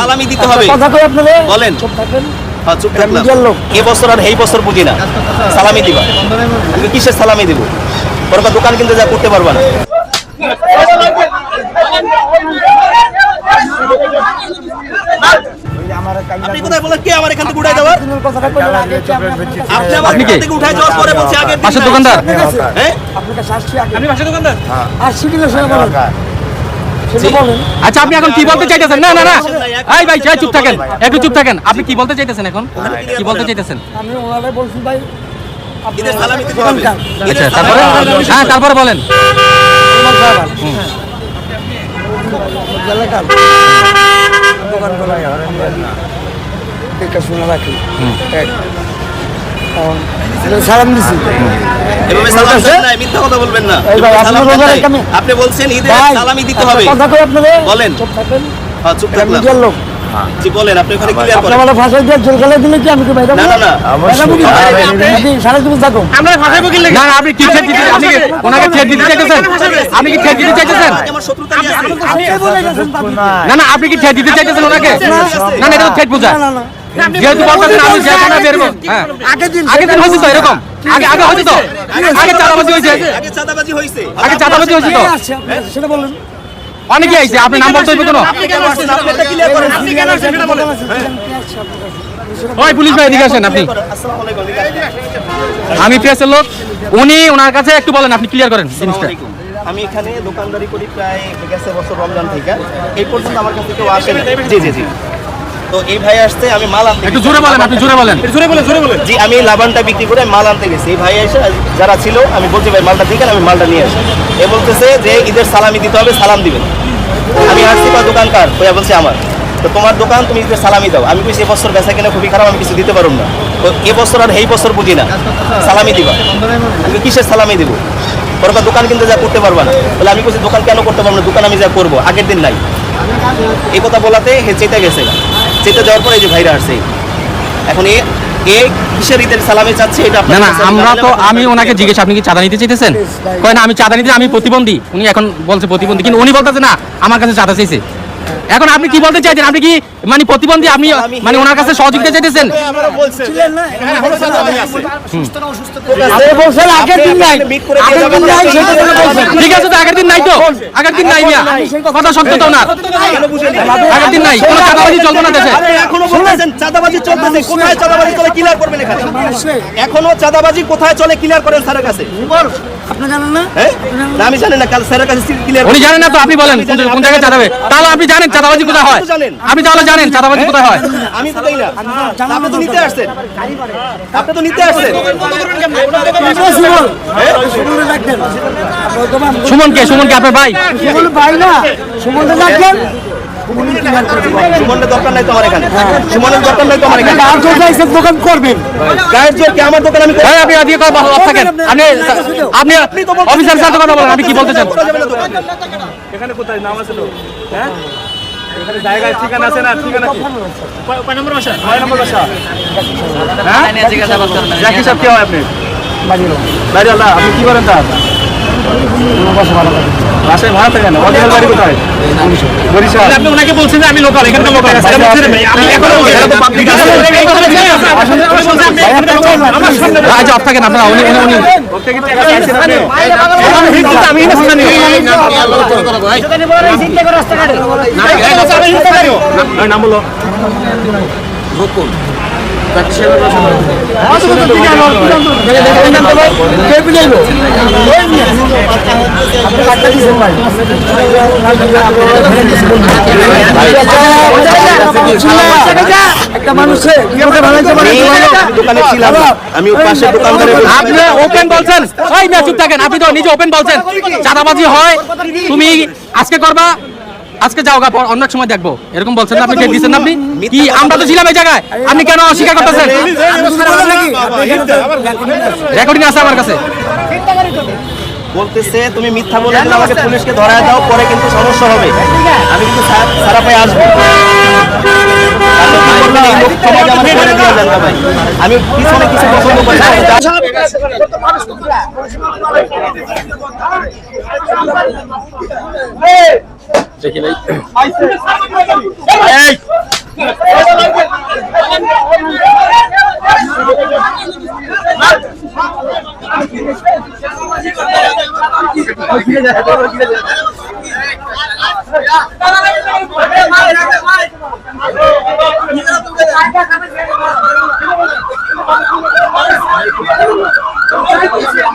সালামি দিতে হবে। কথা কই আপনারে? বলেন। চুপ থাকবেন হ্যাঁ, চুপ থাকলাম। এই বছর আর এই বছর বুঝি না। সালামি দিবা। তুমি কিসের সালামি দিব? পরকা দোকান কিনতে যা করতে পারবা না। আপনি কোথায় বলেন? কে আমার এখান থেকে উঠাই দেওয়ার? আগে আপনি আমার এখান থেকে উঠাই যাওয়ার পরে বলছে আগে দিন পাশের। দোকানদার? হ্যাঁ? আগে আপনি পাশের দোকানদার। সেটা বলেন সেটা বলেন। আচ্ছা আপনি এখন কি বলতে চাইতেছেন? না না না। এই ভাই এই চুপ থাকেন একটু চুপ থাকেন। আপনি কি বলতে চাইতেছেন এখন? কি বলতে চাইতেছেন? আমি ওনারে বলছি ভাই আচ্ছা তারপরে? হ্যাঁ তারপরে বলেন। দোকান করা দেখে শুনে রাখি। সালাম দিছি। এভাবে সালাম দেন না, মিথ্যা কথা বলবেন না। আপনি বলছেন ঈদের সালামি দিতে হবে। কথা কই আপনারে বলেন। চুপ থাকবেন হ্যাঁ, চুপ থাকলাম। লোক। জি বলেন আপনি ওখানে ক্লিয়ার করেন। আমার ফাঁসাই দিয়ে জেল খেলে দিলে কি আমি কি বাইরে না না না সারা জীবন থাকো। আমরা ভাষায় বকিল না না, আপনি কি ছেড় দিতে আপনি ওনাকে ছেড় দিতে চাইতেছেন? আপনি কি ছেড় দিতে চাইতেছেন? আমার শত্রুতা নিয়ে আসছে। আপনি বলে গেছেন তো আপনি। না না আপনি কি ছেড় দিতে চাইতেছেন ওনাকে? না না এটা তো ছেড় পূজা। না, না, না। যেহেতু বলতেছেন আমি যে কোনো হ্যাঁ। দিন আগের দিন হয়েছে তো এরকম। আগে আগে হয়েছে তো। আগে চাঁদাবাজি হয়েছে? আগে চাঁদাবাজি হয়েছে। আগে চাঁদাবাজি হয়েছে তো? সেটা বলেন। অনেকে আইছে। আপনি নাম বলতে হইবে কোনো? আপনি কেন আসছেন? আপনি এটা ক্লিয়ার করেন আপনি কেন আসছেন? সেটা বলেন। কে আসছে আপনার কাছে? সেটা ওই পুলিশ ভাই এদিকে আসেন আপনি। আমি প্রেসের লোক। উনি ওনার কাছে একটু বলেন আপনি ক্লিয়ার করেন জিনিসটা। আমি এখানে দোকানদারি করি প্রায় গেছে বছর রমজান থেকে। এই পর্যন্ত আমার কাছে কেউ আসেনি। জি জি জি। তো এই ভাই আসতে আমি মাল আনতে একটু জোরে বলেন আপনি জোরে বলেন। জোরে বলেন জোরে বলেন। জি আমি লাবানটা বিক্রি করে মাল আনতে গেছি। এই ভাই এসে যারা ছিল আমি বলছি ভাই মালটা দিকেন আমি মালটা নিয়ে আসি। এ বলতেছে যে ঈদের সালামি দিতে হবে সালাম দিবেন। আমি আসছি বা দোকানকার? ওয়া বলছে আমার। তো তোমার দোকান তুমি ঈদের সালামি দাও। আমি কইছি এবছর বেচা কিনা খুবই খারাপ আমি কিছু দিতে পারব না। তো এবছর আর এই বছর বুঝি না। সালামি দিবা। আমি কিসের সালামি দিব? পরবা দোকান কিন্তু যা করতে পারবা না। বলে আমি কইছি দোকান কেন করতে পারব না? দোকান আমি যা করব আগের দিন নাই। এই কথা বলাতে হে চেতে গেছে। চেতে দেওয়ার পরে এই যে ভাইরা আসছে। এখন এ এ কিসের ঈদের সালামি চাচ্ছে এটা না না আমরা তো আমি ওনাকে জিজ্ঞেস আপনি কি চাঁদা নিতে চাইতেছেন? কয় না আমি চাঁদা নিতে আমি প্রতিবন্ধী। উনি এখন বলছে প্রতিবন্ধী কিন্তু উনি বলতেছে না আমার কাছে চাঁদা চাইছে। এখন আপনি কি বলতে চাইছেন? আপনি কি মানে প্রতিবন্ধী আপনি মানে ওনার কাছে সহযোগিতা চাইতেছেন? ছিলেন না? আপনি আপনি বলছেন আগের দিন নাই। মিট করে দিয়ে আগের যাবেন দিন নাই, না। সেটা তো ঠিক আছে তো আগের দিন নাই তো? আগের দিন নাই মিয়া। কথা সত্য তো না আগের দিন নাই। কোনো চাঁদাবাজি চলবে না দেশে। এখনও চাঁদাবাজি চলতেছে। কোথায় চাঁদাবাজি চলে? ক্লিয়ার করবেন এখানে। এখনও চাঁদাবাজি কোথায় চলে? ক্লিয়ার করেন স্যারের কাছে। আপনি জানেন না? হ্যাঁ? আমি জানি না কাল স্যারের কাছে ক্লিয়ার উনি জানেন না তো আপনি বলেন। কোন কোন জায়গায় চাঁদাবে? তাহলে আপনি জানেন চাঁদাবাজি কোথায় হয়? আপনি তাহলে জানেন চাঁদাবাজি কোথায় হয়? আমি তো তাই না। আপনি তো নিতে আসছেন। আপনি তো নিতে আসছেন। সুমন কে? সুমন কে? আপনার ভাই? সুমন ভাই না। সুমন। সুমনের দরকার নাই এখানে। সুমনের দরকার নাই এখানে। আর যদি এসব দোকান করবেন। গায়ের জোর কি? আমার দোকান আমি আপনি কথা থাকেন? আপনি আপনি অফিসার সাথে কথা বলেন আপনি কি বলতে চান। এখানে কোথায়? নাম আছে হ্যাঁ? এখানে জায়গায় ঠিকানা আছে না? ঠিকানা কি? কয়- কয় নম্বর বাসা? কয় নম্বর বাসা? হ্যাঁ? জাকি সাহেব কে হয় আপনি? বাড়ি আল্লাহ আপনি কি করেন তার? বাসায় ভাড়া থাকেন অরিজিনাল বাড়ি কোথায়? বরিশাল। আপনি ওনাকে বলছেন যে আমি লোকাল এখানকার লোকাল আমি এখনও পাবলিক আজ অফ থাকেন আপনারা উনি উনি উনি নাম বলো কে একটা আমি দোকানে ছিলাম। না। আমি ওই পাশের দোকানদারে আপনি ওপেন বলছেন। ওই না চুপ থাকেন আপনি তো নিজে ওপেন বলছেন। চাঁদাবাজি হয় তুমি আজকে করবা আজকে যাও গা পর অন্য সময় দেখব। এরকম বলছেন না আপনি কে দিচ্ছেন না আপনি? কি আমরা তো ছিলাম এই জায়গায়। আপনি কেন অস্বীকার করতেছেন? রেকর্ডিং আছে আমার কাছে। বলতেছে তুমি মিথ্যা বলে দিলে আমাকে পুলিশকে ধরায় দাও পরে কিন্তু সমস্যা হবে। আমি কিন্তু সারা পায়ে আসব। আমি পিছনে কিছু পছন্দ করি না। দেখি ভাই Thank you.